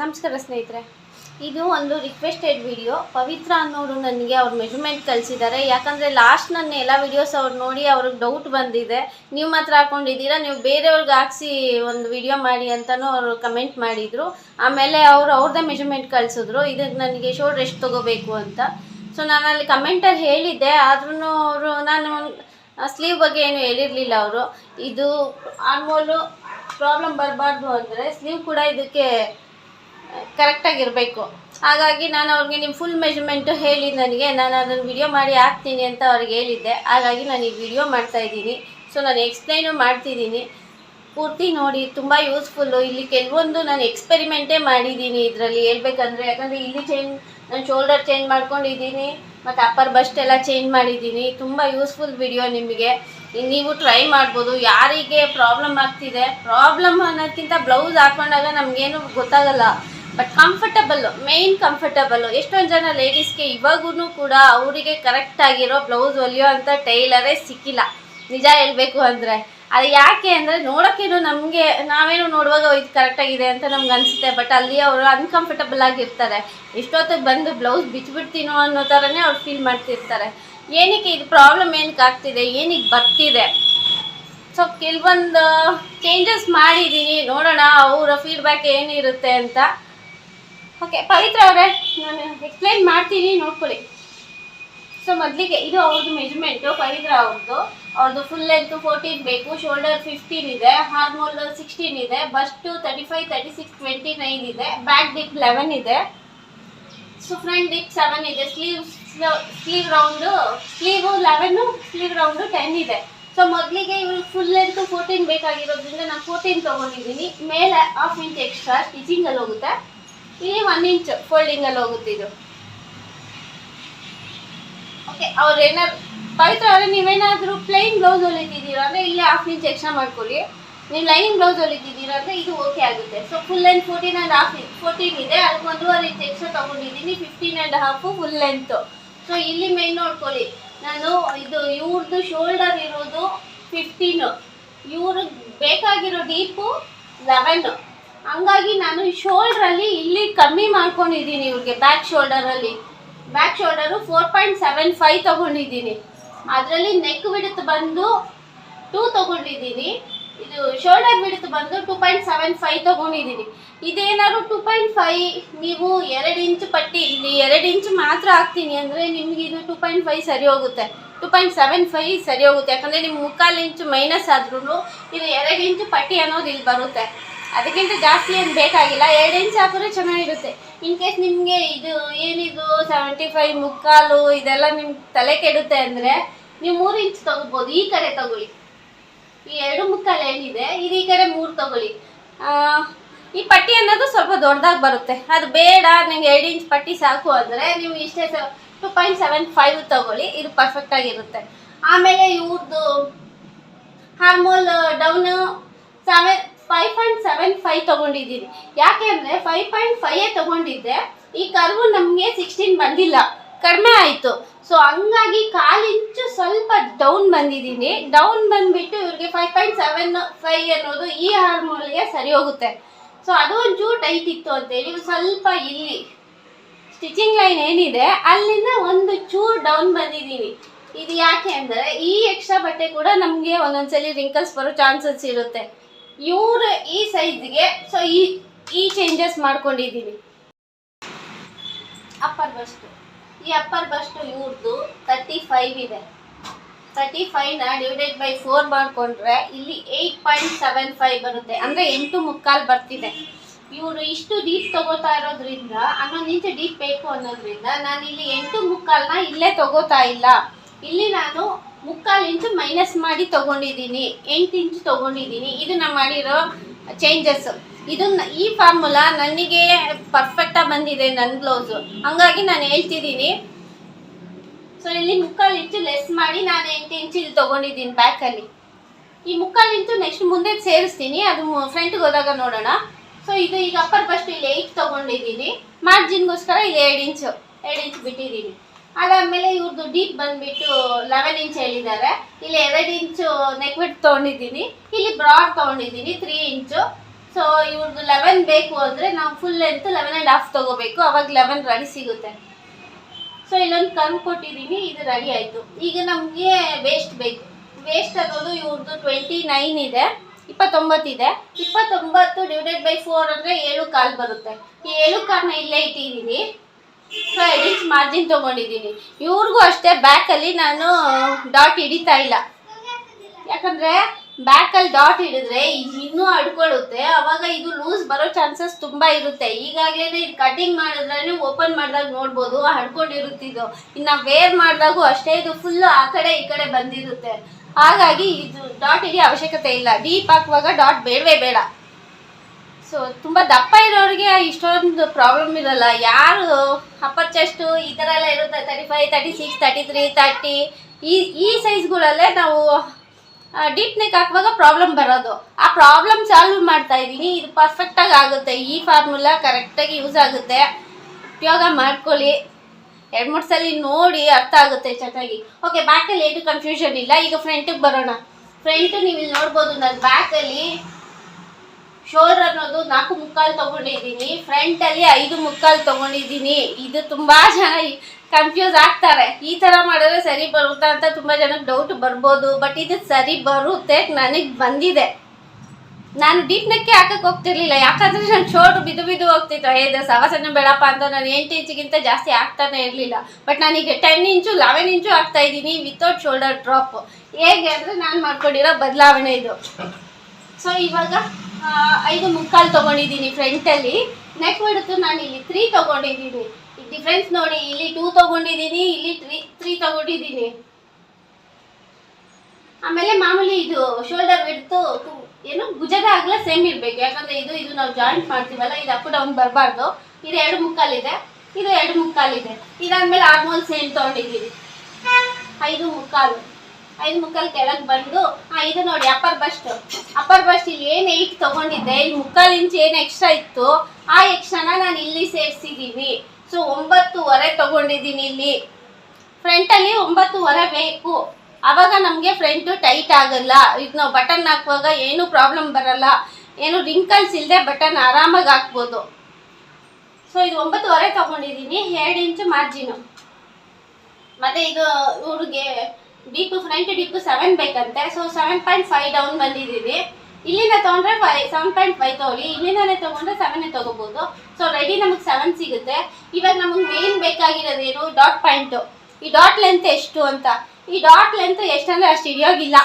ನಮಸ್ಕಾರ ಸ್ನೇಹಿತರೆ. ಇದು ಒಂದು ರಿಕ್ವೆಸ್ಟೆಡ್ ವಿಡಿಯೋ ಪವಿತ್ರ ಅನ್ನೋರು ನನಗೆ ಅವ್ರ ಮೆಜರ್ಮೆಂಟ್ ಕಳಿಸಿದ್ದಾರೆ. ಯಾಕಂದರೆ ಲಾಸ್ಟ್ ನನ್ನ ಎಲ್ಲ ವಿಡಿಯೋಸ್ ಅವ್ರು ನೋಡಿ ಅವ್ರಿಗೆ ಡೌಟ್ ಬಂದಿದೆ. ನೀವು ಮಾತ್ರ ಹಾಕೊಂಡಿದ್ದೀರಾ? ನೀವು ಬೇರೆಯವ್ರಿಗೆ ಹಾಕ್ಸಿ ಒಂದು ವಿಡಿಯೋ ಮಾಡಿ ಅಂತಲೂ ಅವರು ಕಮೆಂಟ್ ಮಾಡಿದರು. ಆಮೇಲೆ ಅವರು ಅವ್ರದ್ದೇ ಮೆಜರ್ಮೆಂಟ್ ಕಳಿಸಿದ್ರು. ಇದಕ್ಕೆ ನನಗೆ ಶೋಲ್ಡ್ ಎಷ್ಟು ತೊಗೋಬೇಕು ಅಂತ. ಸೊ ನಾನು ಅಲ್ಲಿ ಕಮೆಂಟಲ್ಲಿ ಹೇಳಿದ್ದೆ. ಆದ್ರೂ ಅವರು ನಾನು ಸ್ಲೀವ್ ಬಗ್ಗೆ ಏನು ಹೇಳಿರಲಿಲ್ಲ ಅವರು. ಇದು ಆಲ್ಮೋಲು ಪ್ರಾಬ್ಲಮ್ ಬರಬಾರ್ದು ಅಂದರೆ ಸ್ಲೀವ್ ಕೂಡ ಇದಕ್ಕೆ ಕರೆಕ್ಟಾಗಿರಬೇಕು. ಹಾಗಾಗಿ ನಾನು ಅವ್ರಿಗೆ ನಿಮ್ಮ ಫುಲ್ ಮೆಜರ್ಮೆಂಟು ಹೇಳಿ ನನಗೆ. ನಾನು ಅದನ್ನು ವಿಡಿಯೋ ಮಾಡಿ ಹಾಕ್ತೀನಿ ಅಂತ ಅವ್ರಿಗೆ ಹೇಳಿದ್ದೆ. ಹಾಗಾಗಿ ನಾನು ಈ ವಿಡಿಯೋ ಮಾಡ್ತಾ ಇದ್ದೀನಿ. ಸೊ ನಾನು ಎಕ್ಸ್ಪ್ಲೈನು ಮಾಡ್ತಿದ್ದೀನಿ. ಪೂರ್ತಿ ನೋಡಿ, ತುಂಬ ಯೂಸ್ಫುಲ್ಲು ಇಲ್ಲಿ ಕೆಲವೊಂದು ನಾನು ಎಕ್ಸ್ಪೆರಿಮೆಂಟೇ ಮಾಡಿದ್ದೀನಿ ಇದರಲ್ಲಿ. ಹೇಳ್ಬೇಕಂದ್ರೆ, ಯಾಕಂದರೆ ಇಲ್ಲಿ ಚೇಂಜ್ ನಾನು ಶೋಲ್ಡರ್ ಚೇಂಜ್ ಮಾಡ್ಕೊಂಡಿದ್ದೀನಿ. ಮತ್ತು ಅಪ್ಪರ್ ಬಸ್ಟ್ ಎಲ್ಲ ಚೇಂಜ್ ಮಾಡಿದ್ದೀನಿ. ತುಂಬ ಯೂಸ್ಫುಲ್ ವಿಡಿಯೋ ನಿಮಗೆ. ನೀವು ಟ್ರೈ ಮಾಡ್ಬೋದು. ಯಾರಿಗೆ ಪ್ರಾಬ್ಲಮ್ ಆಗ್ತಿದೆ ಪ್ರಾಬ್ಲಮ್ ಅನ್ನೋದಕ್ಕಿಂತ ಬ್ಲೌಸ್ ಹಾಕೊಂಡಾಗ ನಮಗೇನು ಗೊತ್ತಾಗಲ್ಲ. ಬಟ್ ಕಂಫರ್ಟಬಲ್ ಮೇಯ್ನ್ ಕಂಫರ್ಟಬಲ್ ಎಷ್ಟೊಂದು ಜನ ಲೇಡೀಸ್ಗೆ ಇವಾಗೂ ಕೂಡ ಅವರಿಗೆ ಕರೆಕ್ಟ್ ಆಗಿರೋ ಬ್ಲೌಸ್ ಹೊಲಿಯೋ ಅಂತ ಟೈಲರೇ ಸಿಕ್ಕಿಲ್ಲ. ನಿಜ ಹೇಳಬೇಕು ಅಂದರೆ. ಅದು ಯಾಕೆ ಅಂದರೆ ನೋಡೋಕ್ಕೇನು ನಮಗೆ, ನಾವೇನು ನೋಡುವಾಗ ಇದು ಕರೆಕ್ಟಾಗಿದೆ ಅಂತ ನಮ್ಗೆ ಅನಿಸುತ್ತೆ ಬಟ್ ಅಲ್ಲಿ ಅವರು ಅನ್ಕಂಫರ್ಟಬಲ್ ಆಗಿರ್ತಾರೆ. ಎಷ್ಟೊತ್ತಿಗೆ ಬಂದು ಬ್ಲೌಸ್ ಬಿಚ್ಚಿಬಿಡ್ತೀನೋ ಅನ್ನೋ ಥರನೇ ಅವ್ರು ಫೀಲ್ ಮಾಡ್ತಿರ್ತಾರೆ. ಏನಕ್ಕೆ ಇದು ಪ್ರಾಬ್ಲಮ್ ಏನಕ್ಕೆ ಆಗ್ತಿದೆ, ಏನಕ್ಕೆ ಬರ್ತಿದೆ? ಸೊ ಕೆಲವೊಂದು ಚೇಂಜಸ್ ಮಾಡಿದ್ದೀನಿ ನೋಡೋಣ, ಅವರ ಫೀಡ್ಬ್ಯಾಕ್ ಏನಿರುತ್ತೆ ಅಂತ. ಓಕೆ ಪವಿತ್ರ ಅವರೇ, ನಾನು ಎಕ್ಸ್ಪ್ಲೈನ್ ಮಾಡ್ತೀನಿ, ನೋಡ್ಕೊಳ್ಳಿ. ಸೊ ಮೊದಲಿಗೆ ಇದು ಅವ್ರದ್ದು ಮೆಜರ್ಮೆಂಟು ಪವಿತ್ರ ಅವ್ರದ್ದು. ಅವ್ರದ್ದು ಫುಲ್ ಲೆಂತ್ ಫೋರ್ಟೀನ್ ಬೇಕು ಶೋಲ್ಡರ್ ಫಿಫ್ಟೀನ್ ಇದೆ ಹಾರ್ಮೋಲ್ ಸಿಕ್ಸ್ಟೀನ್ ಇದೆ bust thirty five thirty six twenty nine ಇದೆ ಬ್ಯಾಕ್ ಡಿಪ್ ಲೆವೆನ್ ಇದೆ. ಸೊ ಫ್ರಂಟ್ ಡಿಪ್ ಸೆವೆನ್ ಇದೆ sleeve sleeve round sleeve eleven sleeve round ten ಇದೆ. ಸೊ ಮೊದಲಿಗೆ ಇವ್ರು ಫುಲ್ ಲೆಂತ್ ಫೋರ್ಟೀನ್ ಬೇಕಾಗಿರೋದ್ರಿಂದ ನಾನು ಫೋರ್ಟೀನ್ ತೊಗೊಂಡಿದ್ದೀನಿ. ಮೇಲೆ ಹಾಫ್ ಇಂಚ್ ಎಕ್ಸ್ಟ್ರಾ ಸ್ಟಿಚಿಂಗಲ್ಲಿ ಹೋಗುತ್ತೆ. ಇಲ್ಲಿ ಒನ್ ಇಂಚ್ ಫೋಲ್ಡಿಂಗ್ ಅಲ್ಲಿ ಹೋಗುತ್ತೆ ಇದು. ಓಕೆ ಅವ್ರು ಏನಾದ್ರು ಪವಿತ್ರ ಅವರೇ ನೀವೇನಾದರೂ ಪ್ಲೈನ್ ಬ್ಲೌಸ್ ಹೊಲಿತಿದ್ದೀರಾ ಅಂದರೆ ಇಲ್ಲೇ ಹಾಫ್ ಇಂಚ್ ಎಕ್ಸ್ಟ್ರಾ ಮಾಡ್ಕೊಳ್ಳಿ. ನೀವು ಲೈನಿಂಗ್ ಬ್ಲೌಸ್ ಹೊಲಿತಿದ್ದೀರಾ ಅಂದರೆ ಇದು ಓಕೆ ಆಗುತ್ತೆ. So full length fourteen and half fourteen ಇದೆ. ಅದಕ್ಕೆ ಒಂದೂವರೆ ಇಂಚ್ ಎಕ್ಸ್ಟ್ರಾ ತಗೊಂಡಿದ್ದೀನಿ fifteen and half full length so ಇಲ್ಲಿ ಮೇನ್ ನೋಡ್ಕೊಳ್ಳಿ. ನಾನು ಇದು ಇವ್ರದ್ದು ಶೋಲ್ಡರ್ ಇರೋದು ಫಿಫ್ಟೀನು ಇವ್ರಿಗೆ ಬೇಕಾಗಿರೋ ಡೀಪು ಲೆವೆನ್ನು ಹಂಗಾಗಿ ನಾನು ಶೋಲ್ಡ್ರಲ್ಲಿ ಇಲ್ಲಿ ಕಮ್ಮಿ ಮಾಡ್ಕೊಂಡಿದ್ದೀನಿ ಇವ್ರಿಗೆ back ಶೋಲ್ಡರಲ್ಲಿ back shoulder four point seven five ತೊಗೊಂಡಿದ್ದೀನಿ. ಅದರಲ್ಲಿ ನೆಕ್ ಬಿಡುತ್ತು ಬಂದು ಟೂ ತೊಗೊಂಡಿದ್ದೀನಿ. ಇದು ಶೋಲ್ಡರ್ ಬಿಡುತ್ತು ಬಂದು ಟೂ ಪಾಯಿಂಟ್ ಸೆವೆನ್ ಫೈವ್ ತೊಗೊಂಡಿದ್ದೀನಿ. ಇದೇನಾದ್ರು ಟೂ ಪಾಯಿಂಟ್ ಫೈವ್ ನೀವು ಎರಡು ಇಂಚು ಪಟ್ಟಿ, ಇಲ್ಲಿ ಎರಡು ಇಂಚು ಮಾತ್ರ ಹಾಕ್ತೀನಿ ಅಂದರೆ ನಿಮ್ಗೆ ಇದು ಟೂ ಪಾಯಿಂಟ್ ಫೈವ್ ಸರಿ ಹೋಗುತ್ತೆ. ಟೂ ಪಾಯಿಂಟ್ ಸೆವೆನ್ ಫೈ ಸರಿ ಹೋಗುತ್ತೆ. ಯಾಕಂದರೆ ನಿಮ್ಮ ಮುಕ್ಕಾಲು ಇಂಚು ಮೈನಸ್ ಆದ್ರೂ ಇದು ಎರಡು ಇಂಚು ಪಟ್ಟಿ ಅನ್ನೋದು ಇಲ್ಲಿ ಬರುತ್ತೆ. ಅದಕ್ಕಿಂತ ಜಾಸ್ತಿ ಏನು ಬೇಕಾಗಿಲ್ಲ. ಎರಡು ಇಂಚ್ ಹಾಕಿದ್ರೆ ಚೆನ್ನಾಗಿರುತ್ತೆ. ಇನ್ ಕೇಸ್ ನಿಮಗೆ ಇದು ಏನಿದು ಸೆವೆಂಟಿ ಫೈವ್ ಮುಕ್ಕಾಲು ಇದೆಲ್ಲ ನಿಮ್ಗೆ ತಲೆ ಕೆಡುತ್ತೆ ಅಂದರೆ ನೀವು ಮೂರು ಇಂಚ್ ತಗೋಬೋದು. ಈ ಕಡೆ ತಗೊಳ್ಳಿ. ಈ ಎರಡು ಮುಕ್ಕಾಲು ಏನಿದೆ, ಇದು ಈ ಕಡೆ ಮೂರು ತಗೊಳ್ಳಿ. ಈ ಪಟ್ಟಿ ಅನ್ನೋದು ಸ್ವಲ್ಪ ದೊಡ್ಡದಾಗಿ ಬರುತ್ತೆ. ಅದು ಬೇಡ, ನಿಮ್ಗೆ ಎರಡು ಇಂಚ್ ಪಟ್ಟಿ ಸಾಕು ಅಂದರೆ ನೀವು ಇಷ್ಟೇ ಟು ಪಾಯಿಂಟ್ ಸೆವೆನ್ ಫೈವ್ ತಗೊಳ್ಳಿ. ಇದು ಪರ್ಫೆಕ್ಟ್ ಆಗಿರುತ್ತೆ. ಆಮೇಲೆ ಇವ್ರದ್ದು armhole down seven five point seven five ತೊಗೊಂಡಿದ್ದೀನಿ. ಯಾಕೆ ಅಂದರೆ ಫೈವ್ ಪಾಯಿಂಟ್ ಫೈವೇ ತೊಗೊಂಡಿದ್ದೆ. ಈ ಕರ್ವು ನಮಗೆ ಸಿಕ್ಸ್ಟೀನ್ ಬಂದಿಲ್ಲ. ಕಡಿಮೆ ಆಯಿತು. ಸೊ ಹಂಗಾಗಿ ಕಾಲಿಂಚು ಸ್ವಲ್ಪ ಡೌನ್ ಬಂದಿದ್ದೀನಿ. ಡೌನ್ ಬಂದುಬಿಟ್ಟು ಇವ್ರಿಗೆ ಫೈವ್ ಪಾಯಿಂಟ್ ಸೆವೆನ್ ಫೈವ್ ಅನ್ನೋದು ಈ ಹಾರ್ಮೋಲ್ಗೆ ಸರಿ ಹೋಗುತ್ತೆ. ಸೊ ಅದು ಒಂಚೂರು ಟೈಟ್ ಇತ್ತು ಅಂತೇಳಿ ಸ್ವಲ್ಪ ಇಲ್ಲಿ ಸ್ಟಿಚಿಂಗ್ ಲೈನ್ ಏನಿದೆ, ಅಲ್ಲಿಂದ ಒಂದು ಚೂರು ಡೌನ್ ಬಂದಿದ್ದೀನಿ. ಇದು ಯಾಕೆ ಅಂದರೆ ಈ ಎಕ್ಸ್ಟ್ರಾ ಬಟ್ಟೆ ಕೂಡ ನಮಗೆ ಒಂದೊಂದ್ಸಲಿ ರಿಂಕಲ್ಸ್ ಬರೋ ಚಾನ್ಸಸ್ ಇರುತ್ತೆ. ಇವರು ಈ ಸೈಜ್ಗೆ ಸೊ ಈ ಈ ಚೇಂಜಸ್ ಮಾಡ್ಕೊಂಡಿದ್ದೀವಿ ಅಪ್ಪರ್ ಬಸ್ಟು ಈ ಅಪ್ಪರ್ ಬಸ್ಟು ಇವ್ರದ್ದು ತರ್ಟಿ ಫೈವ್ ಇದೆ. ತರ್ಟಿ ಫೈವ್ನ ಡಿವೈಡೆಡ್ ಬೈ ಫೋರ್ ಮಾಡಿಕೊಂಡ್ರೆ ಇಲ್ಲಿ ಏಯ್ಟ್ ಪಾಯಿಂಟ್ ಸೆವೆನ್ ಫೈವ್ ಬರುತ್ತೆ. ಅಂದರೆ ಎಂಟು ಮುಕ್ಕಾಲು ಬರ್ತಿದೆ. ಇವರು ಇಷ್ಟು ಡೀಪ್ ತಗೋತಾ ಇರೋದ್ರಿಂದ ಹನ್ನೊಂದು ಇಂಚು ಡೀಪ್ ಬೇಕು ಅನ್ನೋದ್ರಿಂದ ನಾನು ಇಲ್ಲಿ ಎಂಟು ಮುಕ್ಕಾಲ್ನ ಇಲ್ಲೇ ತಗೋತಾ ಇಲ್ಲ. ಇಲ್ಲಿ ನಾನು ಮುಕ್ಕಾಲು ಇಂಚು ಮೈನಸ್ ಮಾಡಿ ತಗೊಂಡಿದ್ದೀನಿ, ಎಂಟು ಇಂಚು ತಗೊಂಡಿದ್ದೀನಿ. ಇದು ನಾನು ಮಾಡಿರೋ ಚೇಂಜಸ್ ಇದು ಈ ಫಾರ್ಮುಲಾ ನನಗೆ ಪರ್ಫೆಕ್ಟಾಗಿ ಬಂದಿದೆ ನನ್ನ ಬ್ಲೌಸು ಹಂಗಾಗಿ ನಾನು ಹೇಳ್ತಿದ್ದೀನಿ. ಸೊ ಇಲ್ಲಿ ಮುಕ್ಕಾಲು ಇಂಚು ಲೆಸ್ ಮಾಡಿ ನಾನು ಎಂಟು ಇಂಚು ಇಲ್ಲಿ ತೊಗೊಂಡಿದ್ದೀನಿ ಬ್ಯಾಕಲ್ಲಿ ಈ ಮುಕ್ಕಾಲು ಇಂಚು ನೆಕ್ಸ್ಟ್ ಮುಂದೆ ಸೇರಿಸ್ತೀನಿ. ಅದು ಫ್ರಂಟ್ಗೆ ಹೋದಾಗ ನೋಡೋಣ. ಸೊ ಇದು ಈಗ ಅಪ್ಪರ್ ಫಸ್ಟ್ ಇಲ್ಲಿ ಏಯ್ಟ್ ತೊಗೊಂಡಿದ್ದೀನಿ. ಮಾರ್ಜಿನ್ಗೋಸ್ಕರ ಇಲ್ಲಿ ಎರಡು ಇಂಚು, ಎರಡು ಇಂಚ್ ಬಿಟ್ಟಿದ್ದೀನಿ. ಅದಾದಮೇಲೆ ಇವ್ರದ್ದು ಡೀಪ್ ಬಂದುಬಿಟ್ಟು ಲೆವೆನ್ ಇಂಚ್ ಹೇಳಿದ್ದಾರೆ ಇಲ್ಲಿ ಎರಡು ಇಂಚು ನೆಕ್ ವಿಡ್ ತೊಗೊಂಡಿದ್ದೀನಿ. ಇಲ್ಲಿ ಬ್ರಾಡ್ ತೊಗೊಂಡಿದ್ದೀನಿ ತ್ರೀ ಇಂಚು ಸೊ ಇವ್ರದ್ದು ಲೆವೆನ್ ಬೇಕು ಅಂದರೆ ನಾವು full length eleven and half ತೊಗೋಬೇಕು. ಅವಾಗ ಲೆವೆನ್ ರೆಡಿ ಸಿಗುತ್ತೆ. ಸೊ ಇಲ್ಲೊಂದು ಕರ್ವ್ ಕೊಟ್ಟಿದ್ದೀನಿ ಇದು ರೆಡಿ ಆಯಿತು. ಈಗ ನಮಗೆ ವೇಸ್ಟ್ ಬೇಕು. ವೇಸ್ಟ್ ಅನ್ನೋದು ಇವ್ರದ್ದು ಟ್ವೆಂಟಿ ನೈನ್ ಇದೆ. ಇಪ್ಪತ್ತೊಂಬತ್ತಿದೆ ಇಪ್ಪತ್ತೊಂಬತ್ತು ಡಿವೈಡೆಡ್ ಬೈ ಫೋರ್ ಅಂದರೆ ಏಳು ಕಾಲು ಬರುತ್ತೆ. ಈ ಏಳು ಕಾಲನ್ನ ಇಲ್ಲೇ ಇಟ್ಟಿದ್ದೀನಿ ಸೊ ಎಡಿಟ್ ಮಾರ್ಜಿನ್ ತೊಗೊಂಡಿದ್ದೀನಿ. ಇವ್ರಿಗೂ ಅಷ್ಟೇ ಬ್ಯಾಕಲ್ಲಿ ನಾನು ಡಾಟ್ ಹಿಡಿತಾ ಇಲ್ಲ. ಯಾಕಂದರೆ ಬ್ಯಾಕಲ್ಲಿ ಡಾಟ್ ಹಿಡಿದ್ರೆ ಇದು ಇನ್ನೂ ಅಡ್ಕೊಳ್ಳುತ್ತೆ ಅವಾಗ ಇದು ಲೂಸ್ ಬರೋ ಚಾನ್ಸಸ್ ತುಂಬ ಇರುತ್ತೆ. ಈಗಾಗಲೇ ಇದು ಕಟಿಂಗ್ ಮಾಡಿದ್ರೆ ಓಪನ್ ಮಾಡಿದಾಗ ನೋಡ್ಬೋದು, ಹಡ್ಕೊಂಡಿರುತ್ತೆ ಇದು. ಇನ್ನು ವೇರ್ ಮಾಡಿದಾಗೂ ಅಷ್ಟೇ, ಇದು ಫುಲ್ಲು ಆ ಕಡೆ ಈ ಕಡೆ ಬಂದಿರುತ್ತೆ. ಹಾಗಾಗಿ ಇದು ಡಾಟ್ ಹಿಡಿಯೋ ಅವಶ್ಯಕತೆ ಇಲ್ಲ. ಡೀಪ್ ಹಾಕುವಾಗ ಡಾಟ್ ಬೇಡವೇ ಬೇಡ. ಸೊ ತುಂಬ ದಪ್ಪ ಇರೋರಿಗೆ ಇಷ್ಟೊಂದು ಪ್ರಾಬ್ಲಮ್ ಇರಲ್ಲ. ಯಾರು ಅಪ್ಪರ್ ಚೆಸ್ಟು ಈ ಥರ ಎಲ್ಲ ಇರುತ್ತೆ. Thirty five thirty six thirty three thirty ಈ ಈ ಸೈಜ್ಗಳಲ್ಲೇ ನಾವು ಡೀಪ್ ನೆಕ್ ಹಾಕುವಾಗ ಪ್ರಾಬ್ಲಮ್ ಬರೋದು. ಆ ಪ್ರಾಬ್ಲಮ್ ಸಾಲ್ವ್ ಮಾಡ್ತಾ ಇದ್ದೀನಿ. ಇದು ಪರ್ಫೆಕ್ಟಾಗಿ ಆಗುತ್ತೆ. ಈ ಫಾರ್ಮುಲಾ ಕರೆಕ್ಟಾಗಿ ಯೂಸ್ ಆಗುತ್ತೆ. ಉಪಯೋಗ ಮಾಡ್ಕೊಳ್ಳಿ. ಎರಡು, ಮೂರು ಸಲ ನೋಡಿ ಅರ್ಥ ಆಗುತ್ತೆ ಚೆನ್ನಾಗಿ. ಓಕೆ ಬ್ಯಾಕಲ್ಲಿ ಏನು ಕನ್ಫ್ಯೂಷನ್ ಇಲ್ಲ. ಈಗ ಫ್ರಂಟಿಗೆ ಬರೋಣ. ಫ್ರಂಟ್ ನೀವು ಇಲ್ಲಿ ನೋಡ್ಬೋದು ನಾನು ಬ್ಯಾಕಲ್ಲಿ ಶೋಲ್ಡರ್ ಅನ್ನೋದು ನಾಲ್ಕು ಮುಕ್ಕಾಲು ತಗೊಂಡಿದ್ದೀನಿ. ಫ್ರಂಟಲ್ಲಿ ಐದು ಮುಕ್ಕಾಲು ತಗೊಂಡಿದ್ದೀನಿ. ಇದು ತುಂಬ ಜನ ಕನ್ಫ್ಯೂಸ್ ಆಗ್ತಾರೆ. ಈ ಥರ ಮಾಡಿದ್ರೆ ಸರಿ ಬರುತ್ತಾ ಅಂತ ತುಂಬ ಜನಕ್ಕೆ ಡೌಟ್ ಬರ್ಬೋದು. ಬಟ್ ಇದು ಸರಿ ಬರುತ್ತೆ ನನಗೆ ಬಂದಿದೆ. ನಾನು ಡೀಪ್ ನೆಕ್ಕೆ ಹಾಕಕ್ಕೆ ಹೋಗ್ತಿರ್ಲಿಲ್ಲ. ಯಾಕಂದ್ರೆ ನಾನು ಶೋಲ್ಡ್ರ್ ಬಿದ್ದು ಬಿದ್ದು ಹೋಗ್ತಿತ್ತು. ಇದು ಸವಾಸನ ಬೇಡಪ್ಪ ಅಂತ ನಾನು ಎಂಟು ಇಂಚಿಗಿಂತ ಜಾಸ್ತಿ ಆಗ್ತಾನೆ ಇರಲಿಲ್ಲ. ಬಟ್ ನಾನೀಗ ಟೆನ್ ಇಂಚು ಲೆವೆನ್ ಇಂಚು ಆಗ್ತಾ ಇದ್ದೀನಿ ವಿತೌಟ್ ಶೋಲ್ಡರ್ ಡ್ರಾಪ್ ಹೇಗೆ ಅಂದರೆ ನಾನು ಮಾಡ್ಕೊಂಡಿರೋ ಬದಲಾವಣೆ ಇದು. ಸೊ ಇವಾಗ ಐದು ಮುಕ್ಕಾಲು ತೊಗೊಂಡಿದ್ದೀನಿ ಫ್ರಂಟಲ್ಲಿ ನೆಕ್ ಹೊಡೆದು ನಾನು ಇಲ್ಲಿ ತ್ರೀ ತೊಗೊಂಡಿದ್ದೀನಿ. ಡಿಫ್ರೆನ್ಸ್ ನೋಡಿ, ಇಲ್ಲಿ ಟೂ ತೊಗೊಂಡಿದ್ದೀನಿ, ಇಲ್ಲಿ ತ್ರೀ ತ್ರೀ ತೊಗೊಂಡಿದ್ದೀನಿ. ಆಮೇಲೆ ಮಾಮೂಲಿ ಇದು ಶೋಲ್ಡರ್ ಬಿಡ್ತು ಏನು, ಭುಜದ ಆಗಲ ಸೇಮ್ ಇರಬೇಕು. ಯಾಕಂದ್ರೆ ಇದು ಇದು ನಾವು ಜಾಯಿಂಟ್ ಮಾಡ್ತೀವಲ್ಲ, ಇದು ಅಪ್ ಡೌನ್ ಬರಬಾರ್ದು. ಇದು ಎರಡು ಮುಕ್ಕಾಲಿದೆ ಇದು. ಎರಡು ಮುಕ್ಕಾಲಿದೆ ಇದಾದ್ಮೇಲೆ ಆರ್ಮೋಲ್ ಸೇಮ್ ತೊಗೊಂಡಿದ್ದೀನಿ. ಐದು ಮುಕ್ಕಾಲು. ಐದು ಮುಕ್ಕಾಲು ಕೆಳಗೆ ಬಂದು, ಹಾಂ, ಇದು ನೋಡಿ ಅಪ್ಪರ್ ಬಸ್ಟ್ ಅಪ್ಪರ್ ಬಸ್ಟ್ ಇಲ್ಲಿ ಏನ್ ಏಟ್ ತಗೊಂಡಿದ್ದೆ, ಇಲ್ಲಿ ಮುಕ್ಕಾಲ್ ಇಂಚ್ ಏನ್ ಎಕ್ಸ್ಟ್ರಾ ಇತ್ತು, ಆ ಎಕ್ಸ್ಟ್ರಾನ ನಾನು ಇಲ್ಲಿ ಸೇರ್ಸಿದೀವಿ ಸೊ ಒಂಬತ್ತುವರೆ ತಗೊಂಡಿದ್ದೀನಿ ಇಲ್ಲಿ. ಫ್ರಂಟಲ್ಲಿ ಒಂಬತ್ತುವರೆ ಬೇಕು. ಆವಾಗ ನಮಗೆ ಫ್ರಂಟ್ ಟೈಟ್ ಆಗಲ್ಲ. ಇದು ನಾವು ಬಟನ್ ಹಾಕುವಾಗ ಏನೂ ಪ್ರಾಬ್ಲಮ್ ಬರಲ್ಲ. ಏನು ರಿಂಕಲ್ಸ್ ಇಲ್ಲದೆ ಬಟನ್ ಆರಾಮಾಗಿ ಹಾಕ್ಬೋದು. ಸೊ ಇದು ಒಂಬತ್ತುವರೆ ತೊಗೊಂಡಿದ್ದೀನಿ ಎರಡು ಇಂಚು ಮಾರ್ಜಿನು ಮತ್ತು ಇದು ಇವ್ರಿಗೆ ಡೀಪು ಫ್ರಂಟ್ ಡಿಪು ಸೆವೆನ್ ಬೇಕಂತೆ. So seven point five down ಬಂದಿದ್ದೀವಿ ಇಲ್ಲಿಂದ ತೊಗೊಂಡ್ರೆ ಫೈ ಸೆವೆನ್ ಪಾಯಿಂಟ್ ಫೈವ್ ತೊಗೊಳ್ಳಿ. ಇಲ್ಲಿಂದಾನೇ ತೊಗೊಂಡ್ರೆ ಸೆವೆನ್ ತೊಗೋಬೋದು. ಸೊ ರೆಡಿ ನಮಗೆ ಸೆವೆನ್ ಸಿಗುತ್ತೆ. ಇವಾಗ ನಮಗೆ ಮೇನ್ ಬೇಕಾಗಿರೋದೇನು ಡಾಟ್ ಪಾಯಿಂಟು ಈ ಡಾಟ್ ಲೆಂತ್ ಎಷ್ಟು ಅಂತ. ಈ ಡಾಟ್ ಲೆಂತ್ ಎಷ್ಟಂದ್ರೆ ಅಷ್ಟು ಹಿಡಿಯೋಗಿಲ್ಲ.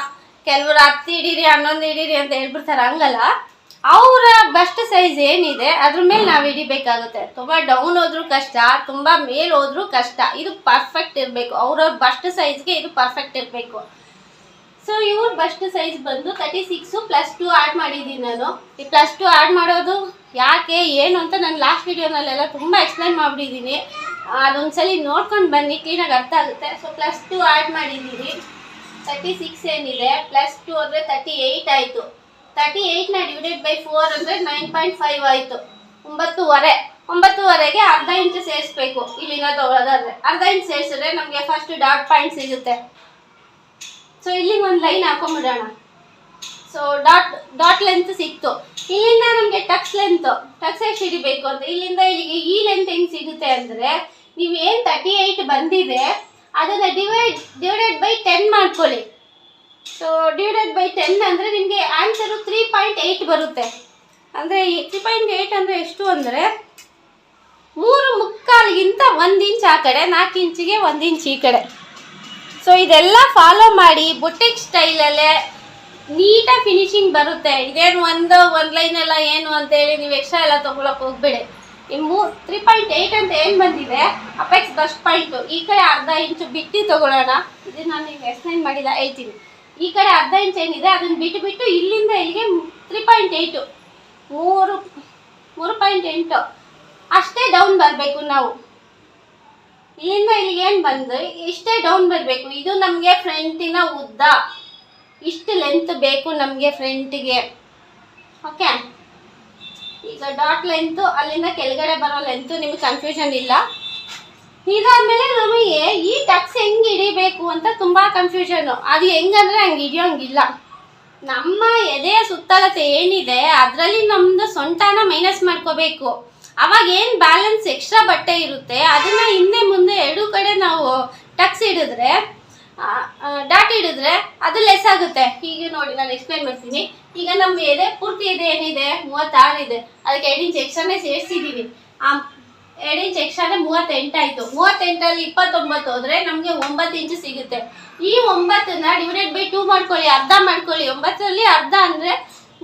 ಕೆಲವರು ಹತ್ತು ಹಿಡೀರಿ, ಹನ್ನೊಂದು ಹಿಡೀರಿ ಅಂತ ಹೇಳ್ಬಿಡ್ತಾರೆ. ಹಂಗಲ್ಲ. ಅವರ ಬೆಸ್ಟ್ ಸೈಜ್ ಏನಿದೆ, ಅದ್ರ ಮೇಲೆ ನಾವು ಹಿಡಿಬೇಕಾಗುತ್ತೆ. ತುಂಬ ಡೌನ್ ಹೋದ್ರೂ ಕಷ್ಟ, ತುಂಬ ಮೇಲ್ ಹೋದ್ರೂ ಕಷ್ಟ. ಇದು ಪರ್ಫೆಕ್ಟ್ ಇರಬೇಕು. ಅವ್ರವ್ರ ಬಸ್ಟ್ ಸೈಜ್ಗೆ ಇದು ಪರ್ಫೆಕ್ಟ್ ಇರಬೇಕು. ಸೊ ಇವ್ರ ಬಸ್ಟ್ ಸೈಜ್ ಬಂದು thirty six plus two add ಮಾಡಿದ್ದೀನಿ ನಾನು. ಈ ಪ್ಲಸ್ ಟು ಆ್ಯಡ್ ಮಾಡೋದು ಯಾಕೆ, ಏನು ಅಂತ ನಾನು ಲಾಸ್ಟ್ ವೀಡಿಯೋನಲ್ಲೆಲ್ಲ ತುಂಬ ಎಕ್ಸ್ಪ್ಲೈನ್ ಮಾಡಿಬಿಟ್ಟಿದ್ದೀನಿ ಅದೊಂದ್ಸಲಿ ನೋಡ್ಕೊಂಡು ಬನ್ನಿ ಕ್ಲೀನಾಗಿ ಅರ್ಥ ಆಗುತ್ತೆ. ಸೊ ಪ್ಲಸ್ ಟು ಆ್ಯಡ್ ಮಾಡಿದ್ದೀನಿ ತರ್ಟಿ ಸಿಕ್ಸ್ ಏನಿದೆ ಪ್ಲಸ್ ಟು ಅಂದರೆ ತರ್ಟಿ ಏಯ್ಟ್ ಆಯಿತು. ತರ್ಟಿ ಏಯ್ಟ್ನ ಡಿವಿಡೆಡ್ ಬೈ ಫೋರ್ ಅಂದರೆ ನೈನ್ ಪಾಯಿಂಟ್ ಫೈವ್ ಆಯಿತು. ಒಂಬತ್ತುವರೆ. ಒಂಬತ್ತುವರೆಗೆ ಅರ್ಧ ಇಂಚು ಸೇರಿಸ್ಬೇಕು ಇಲ್ಲಿಂದ ತೊಗೊಳೋದಾದ್ರೆ ಅರ್ಧ ಇಂಚು ಸೇರಿಸಿದ್ರೆ ನಮಗೆ ಫಸ್ಟ್ ಡಾಟ್ ಪಾಯಿಂಟ್ ಸಿಗುತ್ತೆ. ಸೊ ಇಲ್ಲಿ ಒಂದು ಲೈನ್ ಹಾಕೊಂಡ್ಬಿಡೋಣ ಸೊ ಡಾಟ್ ಡಾಟ್ ಲೆಂತ್ ಸಿಕ್ತು. ಇಲ್ಲಿಂದ ನಮಗೆ ಟಕ್ಸ್ ಲೆಂತ್ ಟಕ್ಸ್ ಎಷ್ಟು ಹಿಡಿಬೇಕು ಅಂತ. ಇಲ್ಲಿಂದ ಇಲ್ಲಿಗೆ ಈ ಲೆಂತ್ ಹೆಂಗೆ ಸಿಗುತ್ತೆ ಅಂದರೆ ನೀವು ಏನು ತರ್ಟಿ ಏಯ್ಟ್ ಬಂದಿದೆ, ಅದನ್ನು ಡಿವೈಡ್ ಡಿವೈಡೆಡ್ ಬೈ ಟೆನ್ ಮಾಡ್ಕೊಳ್ಳಿ. ಸೊ ಡಿವೈಡೆಡ್ ಬೈ ಟೆನ್ ಅಂದರೆ ನಿಮಗೆ ಆನ್ಸರು ತ್ರೀ ಪಾಯಿಂಟ್ ಏಯ್ಟ್ ಬರುತ್ತೆ. ಅಂದರೆ ತ್ರೀ ಪಾಯಿಂಟ್ ಏಯ್ಟ್ ಅಂದರೆ ಎಷ್ಟು ಅಂದರೆ ಮೂರು ಮುಕ್ಕಾಲಿಗಿಂತ ಒಂದು ಇಂಚ್ ಆ ಕಡೆ, ನಾಲ್ಕು ಇಂಚಿಗೆ ಒಂದು ಇಂಚ್ ಈ ಕಡೆ. ಸೊ ಇದೆಲ್ಲ ಫಾಲೋ ಮಾಡಿ ಬುಟ್ಟಿಕ್ ಸ್ಟೈಲಲ್ಲೇ ನೀಟಾಗಿ ಫಿನಿಶಿಂಗ್ ಬರುತ್ತೆ. ಇದೇನು ಒಂದು ಒಂದು ಲೈನ್ ಎಲ್ಲ ಏನು ಅಂತೇಳಿ ನೀವು ಎಕ್ಸ್ಟ್ರಾ ಎಲ್ಲ ತೊಗೊಳಕ್ಕೆ ಹೋಗ್ಬೇಡಿ. ಈ ಮೂ ತ್ರೀ ಪಾಯಿಂಟ್ ಏಯ್ಟ್ ಅಂತ ಏನು ಬಂದಿದೆ? ಅಪೆಕ್ಸ್ ಬಸ್ಟ್ ಪಾಯಿಂಟು ಈ ಕಡೆ ಅರ್ಧ ಇಂಚು ಬಿಟ್ಟು ತೊಗೊಳ್ಳೋಣ ಇದು ನಾನು ಈಗ ಎಕ್ಸ್ಪ್ಲೈನ್ ಮಾಡಿದ ಹೇಳ್ತೀನಿ. ಈ ಕಡೆ ಅರ್ಧ ಇಂಚ್ ಏನಿದೆ, ಅದನ್ನು ಬಿಟ್ಟು ಬಿಟ್ಟು ಇಲ್ಲಿಂದ ಇಲ್ಲಿಗೆ ತ್ರೀ ಪಾಯಿಂಟ್ ಏಯ್ಟು ಮೂರು ಮೂರು ಪಾಯಿಂಟ್ ಎಂಟು. ಅಷ್ಟೇ ಡೌನ್ ಬರಬೇಕು ನಾವು. ಇಲ್ಲಿಂದ ಇಲ್ಲಿಗೆ ಏನು ಬಂದು, ಇಷ್ಟೇ ಡೌನ್ ಬರಬೇಕು. ಇದು ನಮಗೆ ಫ್ರಂಟಿನ ಉದ್ದ. ಇಷ್ಟು ಲೆಂತ್ ಬೇಕು ನಮಗೆ ಫ್ರಂಟಿಗೆ ಓಕೆ ಈಗ ಡಾಟ್ ಲೆಂತು ಅಲ್ಲಿಂದ ಕೆಳಗಡೆ ಬರೋ ಲೆಂತು ನಿಮಗೆ ಕನ್ಫ್ಯೂಷನ್ ಇಲ್ಲ. ಇದಾದ್ಮೇಲೆ ನಮಗೆ ಈ ಟಕ್ಸ್ ಹೆಂಗೆ ಹಿಡಿಬೇಕು ಅಂತ ತುಂಬ ಕನ್ಫ್ಯೂಷನು ಅದು ಹೆಂಗಂದ್ರೆ ಹಂಗೆ ಹಿಡಿಯೋಂಗಿಲ್ಲ. ನಮ್ಮ ಎದೆಯ ಸುತ್ತಲತೆ ಏನಿದೆ, ಅದರಲ್ಲಿ ನಮ್ದು ಸೊಂಟನ ಮೈನಸ್ ಮಾಡ್ಕೋಬೇಕು. ಅವಾಗ ಏನು ಬ್ಯಾಲೆನ್ಸ್ ಎಕ್ಸ್ಟ್ರಾ ಬಟ್ಟೆ ಇರುತ್ತೆ, ಅದನ್ನ ಹಿಂದೆ ಮುಂದೆ ಎರಡು ಕಡೆ ನಾವು ಟಕ್ಸ್ ಹಿಡಿದ್ರೆ ಡಾಟ್ ಹಿಡಿದ್ರೆ ಅದು ಲೆಸ್ ಆಗುತ್ತೆ. ಈಗ ನೋಡಿ, ನಾನು ಎಕ್ಸ್ಪ್ಲೈನ್ ಮಾಡ್ತೀನಿ. ಈಗ ನಮ್ಮ ಎದೆ, ಪೂರ್ತಿ ಎದೆ ಏನಿದೆ? ಮೂವತ್ತಾರು ಇದೆ. ಅದಕ್ಕೆ ಎರಡು ಇಂಚ್ ಎಕ್ಸ್ಟ್ರಾನೇ ಸೇರಿಸಿದ್ದೀವಿ ಆ ಎರಡು ಇಂಚ್ ಎಕ್ಸ್ಟ್ರಾನೇ ಮೂವತ್ತೆಂಟಾಯಿತು ಮೂವತ್ತೆಂಟಲ್ಲಿ ಇಪ್ಪತ್ತೊಂಬತ್ತು ಹೋದ್ರೆ ನಮಗೆ ಒಂಬತ್ತು ಇಂಚು ಸಿಗುತ್ತೆ. ಈ ಒಂಬತ್ತನ್ನ ಡಿವೈಡೆಡ್ ಬೈ ಟೂ ಮಾಡ್ಕೊಳ್ಳಿ, ಅರ್ಧ ಮಾಡ್ಕೊಳ್ಳಿ. ಒಂಬತ್ತರಲ್ಲಿ ಅರ್ಧ ಅಂದರೆ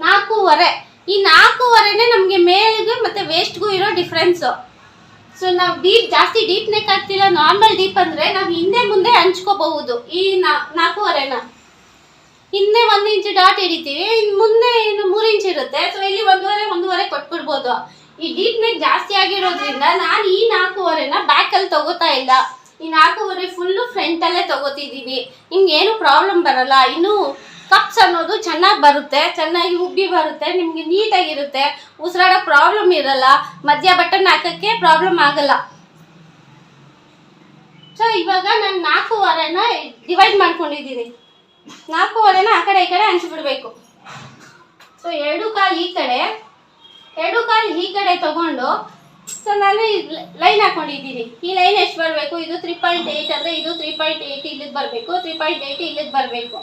ನಾಲ್ಕೂವರೆ. ಈ ನಾಲ್ಕೂವರೆನೇ ನಮಗೆ ಮೇಲಿಗೆ ಮತ್ತು ವೇಸ್ಟ್ಗೂ ಇರೋ ಡಿಫ್ರೆನ್ಸು ಸೊ ನಾವು ಡೀಪ್ ಜಾಸ್ತಿ ಡೀಪ್ ನೆಕ್ ಆಗ್ತಿಲ್ಲ. ನಾರ್ಮಲ್ ಡೀಪ್ ಅಂದರೆ ನಾವು ಹಿಂದೆ ಮುಂದೆ ಹಂಚ್ಕೋಬಹುದು. ಈ ನಾಲ್ಕೂವರೆನ. ಹಿಂದೆ ಒಂದು ಇಂಚು ಡಾಟ್ ಹಿಡಿತೀವಿ. ಇನ್ನು ಮುಂದೆ ಇನ್ನು ಮೂರು ಇಂಚ್ ಇರುತ್ತೆ. ಸೊ ಇಲ್ಲಿ ಒಂದೂವರೆ ಒಂದೂವರೆ ಕೊಟ್ಬಿಡ್ಬೋದು. ಈ ಡೀಪ್ ನೆಕ್ ಜಾಸ್ತಿ ಆಗಿರೋದ್ರಿಂದ ನಾನು ಈ ನಾಲ್ಕೂವರೆನ ಬ್ಯಾಕಲ್ಲಿ ತಗೋತಾ ಇಲ್ಲ. ಈ ನಾಲ್ಕೂವರೆ ಫುಲ್ಲು ಫ್ರಂಟಲ್ಲೇ ತಗೋತಿದ್ದೀನಿ ನಿಮ್ಗೆ ಏನು ಪ್ರಾಬ್ಲಮ್ ಬರಲ್ಲ. ಇನ್ನು ಕಪ್ಸ್ ಅನ್ನೋದು ಚೆನ್ನಾಗಿ ಬರುತ್ತೆ. ಚೆನ್ನಾಗಿ ಉಬ್ಬಿ ಬರುತ್ತೆ. ನಿಮಗೆ ನೀಟಾಗಿರುತ್ತೆ. ಉಸಿರಾಡೋ ಪ್ರಾಬ್ಲಮ್ ಇರಲ್ಲ. ಮಧ್ಯ ಬಟನ್ ಹಾಕೋಕ್ಕೆ ಪ್ರಾಬ್ಲಮ್ ಆಗಲ್ಲ. ಸೊ ಇವಾಗ ನಾನು ನಾಲ್ಕೂವರೆನ ಡಿವೈಡ್ ಮಾಡ್ಕೊಂಡಿದ್ದೀನಿ ನಾಲ್ಕೂವರೆನ ಆ ಕಡೆ ಈ ಕಡೆ ಹಂಚಿಬಿಡಬೇಕು. ಸೊ ಎರಡು ಕಾಲು ಈ ಕಡೆ. ಎರಡು ಕಾಲು ಈ ಕಡೆ ತಗೊಂಡು ಸೊ ನಾನು ಲೈನ್ ಹಾಕೊಂಡಿದ್ದೀನಿ. ಈ ಲೈನ್ ಎಷ್ಟು ಬರಬೇಕು? ಇದು ತ್ರೀ ಪಾಯಿಂಟ್ ಏಯ್ಟ್ ಅಂದರೆ ಇದು ತ್ರೀ ಪಾಯಿಂಟ್ ಏಯ್ಟ್ ಇಲ್ಲಿಗೆ ಬರಬೇಕು ತ್ರೀ ಪಾಯಿಂಟ್ ಏಯ್ಟ್ ಇಲ್ಲಿಗೆ ಬರಬೇಕು.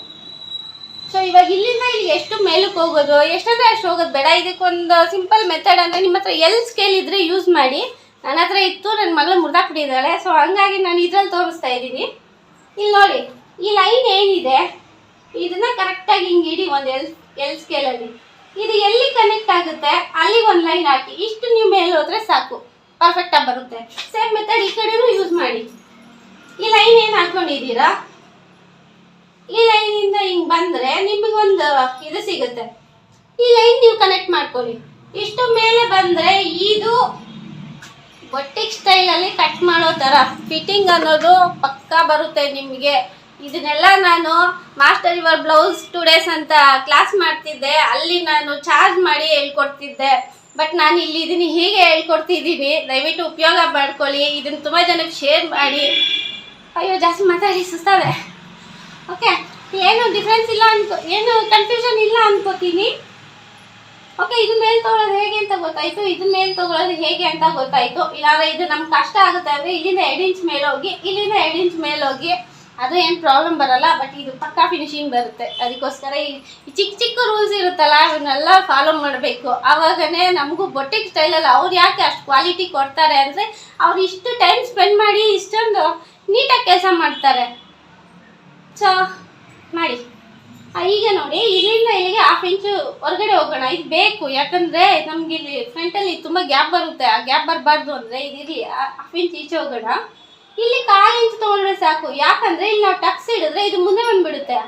ಸೊ ಇವಾಗ ಇಲ್ಲಿಂದ ಇಲ್ಲಿ ಎಷ್ಟು ಮೇಲಕ್ಕೆ ಹೋಗೋದು? ಎಷ್ಟಂದ್ರೆ ಅಷ್ಟು ಹೋಗೋದು ಬೇಡ. ಇದಕ್ಕೊಂದು ಸಿಂಪಲ್ ಮೆಥಡ್ ಅಂದರೆ ನಿಮ್ಮ ಹತ್ರ ಎಲ್ ಸ್ಕೇಲ್ ಇದ್ದರೆ ಯೂಸ್ ಮಾಡಿ. ನನ್ನ ಹತ್ರ ಇತ್ತು, ನನ್ನ ಮಗಳು ಮುರ್ದಾಕ್ಬಿಟ್ಟಿದ್ದಾಳೆ ಸೊ ಹಂಗಾಗಿ ನಾನು ಇದ್ರಲ್ಲಿ ತೋರಿಸ್ತಾ ಇದ್ದೀನಿ. ಇಲ್ಲಿ ನೋಡಿ, ಈ ಲೈನ್ ಏನಿದೆ? ಇದನ್ನ ಕರೆಕ್ಟಾಗಿ ಹಿಂಗೆ ಇಡಿ ಒಂದು ಎಲ್ ಎಲ್ ಸ್ಕೇಲಲ್ಲಿ ಇದು ಎಲ್ಲಿ ಕನೆಕ್ಟ್ ಆಗುತ್ತೆ? ಅಲ್ಲಿ ಒಂದು ಲೈನ್ ಹಾಕಿ. ಇಷ್ಟು ನೀವು ಮೇಲೆ ಹೋದ್ರೆ ಸಾಕು. ಪರ್ಫೆಕ್ಟಾಗಿ ಬರುತ್ತೆ. ಸೇಮ್ ಮೆಥಡ್ ಈ ಕಡೆನೂ ಯೂಸ್ ಮಾಡಿ. ಈ ಲೈನ್ ಏನು ಹಾಕೊಂಡಿದ್ದೀರಾ? ಈ ಲೈನಿಂದ ಹಿಂಗೆ ಬಂದರೆ ನಿಮಗೊಂದು ಇದು ಸಿಗುತ್ತೆ. ಈ ಲೈನ್ ನೀವು ಕನೆಕ್ಟ್ ಮಾಡ್ಕೊಳ್ಳಿ. ಇಷ್ಟು ಮೇಲೆ ಬಂದರೆ ಇದು ಬೊಟ್ಟಿಕ್ ಸ್ಟೈಲಲ್ಲಿ ಕಟ್ ಮಾಡೋ ಥರ ಫಿಟ್ಟಿಂಗ್ ಅನ್ನೋದು ಪಕ್ಕಾ ಬರುತ್ತೆ ನಿಮಗೆ. ಇದನ್ನೆಲ್ಲ ನಾನು master your blouse two days ಅಂತ ಕ್ಲಾಸ್ ಮಾಡ್ತಿದ್ದೆ. ಅಲ್ಲಿ ನಾನು ಚಾರ್ಜ್ ಮಾಡಿ ಹೇಳ್ಕೊಡ್ತಿದ್ದೆ. ಬಟ್ ನಾನು ಇಲ್ಲಿ ಇದನ್ನು ಹೀಗೆ ಹೇಳ್ಕೊಡ್ತಿದ್ದೀನಿ. ದಯವಿಟ್ಟು ಉಪಯೋಗ ಮಾಡ್ಕೊಳ್ಳಿ. ಇದನ್ನು ತುಂಬ ಜನಕ್ಕೆ ಶೇರ್ ಮಾಡಿ. ಅಯ್ಯೋ, ಜಾಸ್ತಿ ಮಾತಾಡಿ ಸುಸ್ತಾವೆ ಓಕೆ ಏನು ಡಿಫ್ರೆನ್ಸ್ ಇಲ್ಲ ಅನ್ಕೋ, ಏನು ಕನ್ಫ್ಯೂಷನ್ ಇಲ್ಲ ಅನ್ಕೋತೀನಿ. ಓಕೆ ಇದು ಮೇಲೆ ತಗೊಳ್ಳೋದು ಹೇಗೆ ಅಂತ ಗೊತ್ತಾಯಿತು. ಇದು ಮೇಲೆ ತಗೊಳ್ಳೋದು ಹೇಗೆ ಅಂತ ಗೊತ್ತಾಯಿತು. ಇಲ್ಲಾಂದ್ರೆ ಇದು ನಮ್ಗೆ ಕಷ್ಟ ಆಗುತ್ತೆ ಅಂದರೆ ಇಲ್ಲಿಂದ ಎರಡು ಇಂಚ್ ಮೇಲೆ ಹೋಗಿ, ಇಲ್ಲಿಂದ ಎರಡು ಇಂಚ್ ಮೇಲೆ ಹೋಗಿ ಅದು ಏನು ಪ್ರಾಬ್ಲಮ್ ಬರಲ್ಲ ಬಟ್ ಇದು ಪಕ್ಕಾ ಫಿನಿಶಿಂಗ್ ಬರುತ್ತೆ. ಅದಕ್ಕೋಸ್ಕರ ಈ ಚಿಕ್ಕ ಚಿಕ್ಕ ರೂಲ್ಸ್ ಇರುತ್ತಲ್ಲ ಅವನ್ನೆಲ್ಲ ಫಾಲೋ ಮಾಡಬೇಕು. ಆವಾಗನೇ ನಮಗೂ ಬೊಟ್ಟಿಗೆ ಸ್ಟೈಲಲ್ಲಿ ಅವ್ರು ಯಾಕೆ ಅಷ್ಟು ಕ್ವಾಲಿಟಿ ಕೊಡ್ತಾರೆ ಅಂದರೆ, ಅವ್ರು ಇಷ್ಟು ಟೈಮ್ ಸ್ಪೆಂಡ್ ಮಾಡಿ ಇಷ್ಟೊಂದು ನೀಟಾಗಿ ಕೆಲಸ ಮಾಡ್ತಾರೆ. ಸೊ ಮಾಡಿ. ಈಗ ನೋಡಿ, ಇಲ್ಲಿಂದ ಇಲ್ಲಿಗೆ ಹಾಫ್ ಇಂಚು ಹೊರಗಡೆ ಹೋಗೋಣ. ಇದು ಬೇಕು, ಯಾಕಂದರೆ ನಮಗಿಲ್ಲಿ ಫ್ರಂಟಲ್ಲಿ ತುಂಬ ಗ್ಯಾಪ್ ಬರುತ್ತೆ. ಆ ಗ್ಯಾಪ್ ಬರಬಾರ್ದು ಅಂದರೆ ಇದಿರಲಿ ಹಾಫ್ ಇಂಚ್ ಈಚೆ ಹೋಗೋಣ. ಇಲ್ಲಿ ಕಾಲು ಇಂಚ್ ತೊಗೊಂಡ್ರೆ ಸಾಕು. ಯಾಕಂದರೆ ಇಲ್ಲಿ ನಾವು ಟಕ್ಸ್ ಹಿಡಿದ್ರೆ ಇದು ಮುಂದೆ ಬಂದ್ಬಿಡುತ್ತೆ.